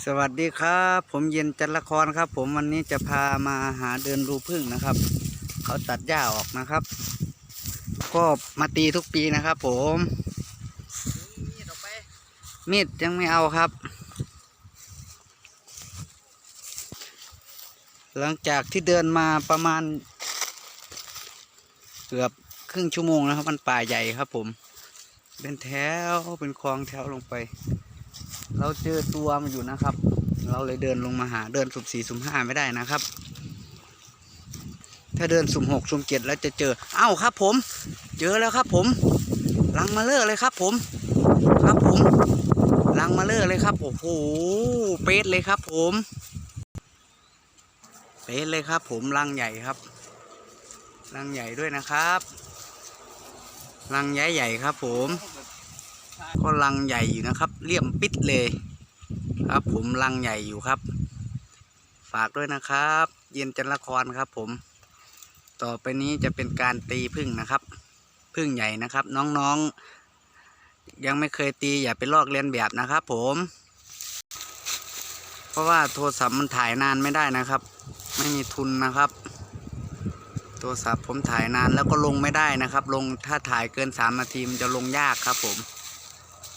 สวัสดีครับ ผมเย็นจันละครครับ ผมวันนี้จะพามาหาเดินรูพึ่งนะครับ เขาตัดหญ้าออกนะครับ ก็มาตีทุกปีนะครับ ผมมีดยังไม่เอาครับ หลังจากที่เดินมาประมาณ เกือบครึ่งชั่วโมงนะครับ มันป่าใหญ่ครับ ผมเป็นแถวเป็นคลองแถวลงไป เราเจอตัวมันอยู่นะครับ เราเลยเดินลงมาหาเดินสุ่มสี่สุ่มห้าไม่ได้นะครับ ถ้าเดินสุ่มหกสุ่มเจ็ดแล้วจะเจอ เอ้าครับ ผม เจอแล้วครับ ผมลังมาเลอะเลยครับ ผม ครับผมลังมาเลอะเลยครับโอ้โหเป๊ะเลยครับ ผม เป๊ะเลยครับ ผมลังใหญ่ครับลังใหญ่ด้วยนะครับลังใหญ่ใหญ่ครับ ผม ก็ลังใหญ่อยู่นะครับเลี่ยมปิดเลย ครับผมลังใหญ่อยู่ครับ ฝากด้วยนะครับ เย็นจันละครครับ ผม ต่อไปนี้จะเป็นการตีพึ่งนะครับพึ่งใหญ่นะครับ น้องๆ ยังไม่เคยตีอย่าไปลอกเลียนแบบนะครับผม เพราะว่าโทรศัพท์มันถ่ายนานไม่ได้นะครับ ไม่มีทุนนะครับโทรศัพท์ผมถ่ายนานแล้วก็ลงไม่ได้นะครับ ลงถ้าถ่ายเกินสามนาทีมันจะลงยากครับผม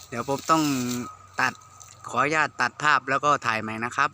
เดี๋ยวผมต้องตัดขออนุญาตตัดภาพแล้วก็ถ่ายใหม่นะครับ